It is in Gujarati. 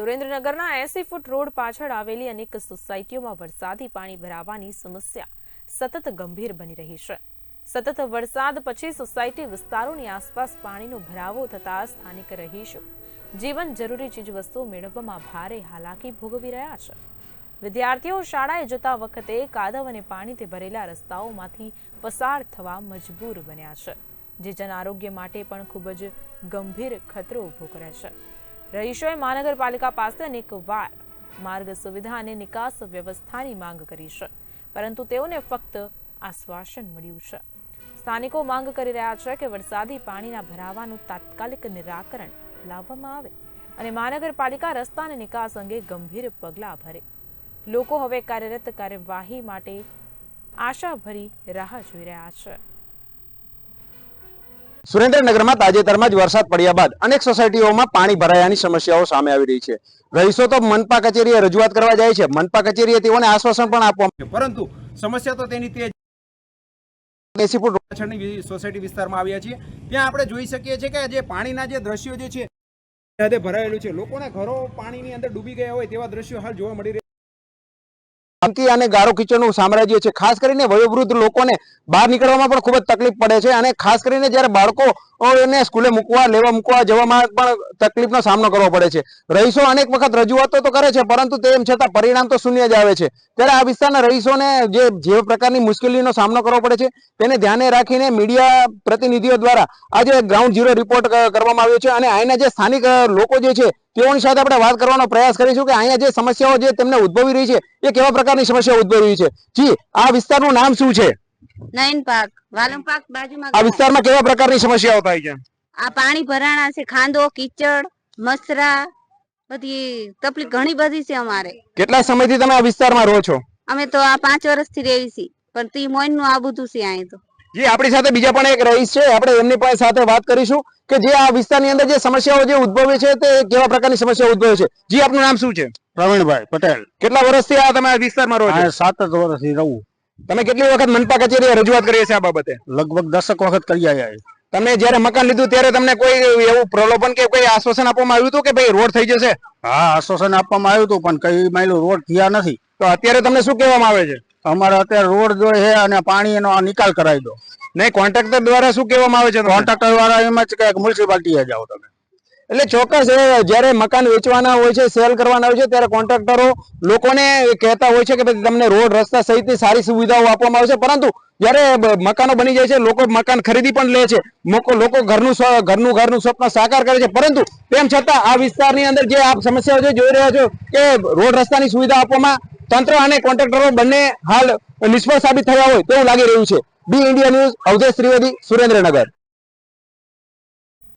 સુરેન્દ્રનગરના એસી ફૂટ રોડ પાછળ આવેલી અનેક સોસાયટીઓમાં વરસાદી પાણી ભરાવાની સમસ્યા સતત ગંભીર બની રહી છે. સતત વરસાદ પછી સોસાયટી વિસ્તારોની આસપાસ પાણીનો ભરાવો થતા સ્થાનિક રહીશો જીવન જરૂરી ચીજવસ્તુઓ મેળવવામાં ભારે હાલાકી ભોગવી રહ્યા છે. વિદ્યાર્થીઓ શાળાએ જતા વખતે કાદવ અને પાણીથી ભરેલા રસ્તાઓમાંથી પસાર થવા મજબૂર બન્યા છે, જે જન આરોગ્ય માટે પણ ખૂબ જ ગંભીર ખતરો ઊભો કરે છે. રહીશોએ મહાનગરપાલિકા પાસે અનેક વાર માર્ગ સુવિધા અને નિકાસ વ્યવસ્થાની માંગ કરી છે, પરંતુ તેઓને ફક્ત આશ્વાસન મળ્યું છે. સ્થાનિકો માંગ કરી રહ્યા છે કે વરસાદી પાણીના ભરાવાનું તાત્કાલિક નિરાકરણ લાવવામાં આવે અને મહાનગરપાલિકા રસ્તા અને નિકાસ અંગે ગંભીર પગલાં ભરે. લોકો હવે કાર્યરત કાર્યવાહી માટે આશાભરી રાહ જોઈ રહ્યા છે. સુરેન્દ્રનગરમાં તાજેતરમાં જ વરસાદ પડ્યા બાદ અનેક સોસાયટીઓમાં પાણી ભરાયાની સમસ્યાઓ સામે આવી રહી છે. રહીશો તો મનપા કચેરીએ રજૂઆત કરવા જાય છે. મનપા કચેરીએ તેઓને આશ્વાસન પણ આપવામાં છે. પરંતુ સમસ્યા તો તેની તે એસી ફૂટ પાછળની સોસાયટી વિસ્તારમાં આવ્યા છીએ. ત્યાં આપણે જોઈ શકીએ છીએ કે જે પાણીના જે દ્રશ્યો જે છે હદે ભરાયેલું છે લોકોના ઘરો પાણીની અંદર ડૂબી ગયા હોય તેવા દ્રશ્યો હાલ જોવા મળી રહ્યા શાંતિ અને ગારો કિચડનું સામ્રાજ્ય છે. ખાસ કરીને વયોવૃદ્ધ લોકોને બહાર નીકળવામાં પણ ખૂબ જ તકલીફ પડે છે અને ખાસ કરીને જ્યારે બાળકો એને સ્કૂલે મૂકવા, લેવા મૂકવા, જવામાં પણ તકલીફનો સામનો કરવો પડે છે. રહીશો અનેક વખત રજૂઆતો તો કરે છે, પરંતુ તેમ છતાં પરિણામ તો શૂન્ય જ આવે છે. ત્યારે આ વિસ્તારના રહીશોને જે જે પ્રકારની મુશ્કેલીનો સામનો કરવો પડે છે, તેને ધ્યાને રાખીને મીડિયા પ્રતિનિધિઓ દ્વારા આજે ગ્રાઉન્ડ ઝીરો રિપોર્ટ કરવામાં આવ્યો છે અને અહીંના જે સ્થાનિક લોકો જે છે, તેઓની સાથે આપણે વાત કરવાનો પ્રયાસ કરીશું કે અહીંયા જે સમસ્યાઓ જે તેમને ઉદ્ભવી રહી છે, એ કેવા પ્રકારની સમસ્યાઓ ઉદ્ભવી રહી છે? જી, આ વિસ્તારનું નામ શું છે? નયન પાક વાલમ પાક બાજુમાં આ વિસ્તારમાં કેવા પ્રકારની સમસ્યાઓ થાય છે? આ પાણી ભરાણા છે ખાંદો કીચડ મસરા બધી તકલીફ ઘણી બધી છે અમારે. કેટલા સમયથી તમે આ વિસ્તારમાં રહો છો? અમે તો આ પાંચ વર્ષથી રહી છીએ પણ તી મોઈનનું આ બધું છે અહીં તો. જી આપણી સાથે બીજા પણ એક રહીશ છે. આપણે એમની પાસે સાથે વાત કરીશું કે જે આ વિસ્તારની અંદર જે સમસ્યાઓ જે ઉદ્ભવે છે તે કેવા પ્રકારની સમસ્યાઓ ઉદ્ભવે છે. જી આપનું નામ શું છે? પ્રવીણભાઈ પટેલ. કેટલા વર્ષથી આ તમે આ વિસ્તારમાં રહો છો? સાત જ વર્ષથી રહું. તમે કેટલી વખત મનપા કચેરીએ રજૂઆત કરી છે આ બાબતે? લગભગ દસક વખત કરી આવ્યા તમે જ્યારે મકાન લીધું ત્યારે તમને કોઈ એવું પ્રલોભન કે કોઈ આશ્વાસન આપવામાં આવ્યું હતું કે ભાઈ રોડ થઈ જશે? હા આશ્વાસન આપવામાં આવ્યું હતું પણ કઈ માયલું રોડ થયા નથી. તો અત્યારે તમને શું કહેવામાં આવે છે? અમારે અત્યારે રોડ જોઈએ છે અને પાણી એનો નિકાલ કરાવી દો. નહીં કોન્ટ્રાક્ટર દ્વારા શું કહેવામાં આવે છે? કોન્ટ્રાક્ટર વાળા એમ જ કે મ્યુનિસિપાલિટીએ જાઓ તમે. એટલે ચોક્કસ જ્યારે મકાન વેચવાના હોય છે સેલ કરવાના હોય છે, ત્યારે કોન્ટ્રાક્ટરો લોકોને કહેતા હોય છે કે ભાઈ તમને રોડ, રસ્તા સહિતની સારી સુવિધાઓ આપવામાં આવે છે પરંતુ જ્યારે મકાનો બની જાય છે, લોકો મકાન ખરીદી પણ લે છે. લોકો ઘરનું ઘરનું ઘરનું સ્વપ્ન સાકાર કરે છે. પરંતુ તેમ છતાં આ વિસ્તારની અંદર જે આપ સમસ્યાઓ જે જોઈ રહ્યા છો કે રોડ, રસ્તાની સુવિધા આપવામાં તંત્ર અને કોન્ટ્રાક્ટરો બંને હાલ નિષ્ફળ સાબિત થયા હોય તેવું લાગી રહ્યું છે. B India news, Avadhesh Trivedi, Surendranagar.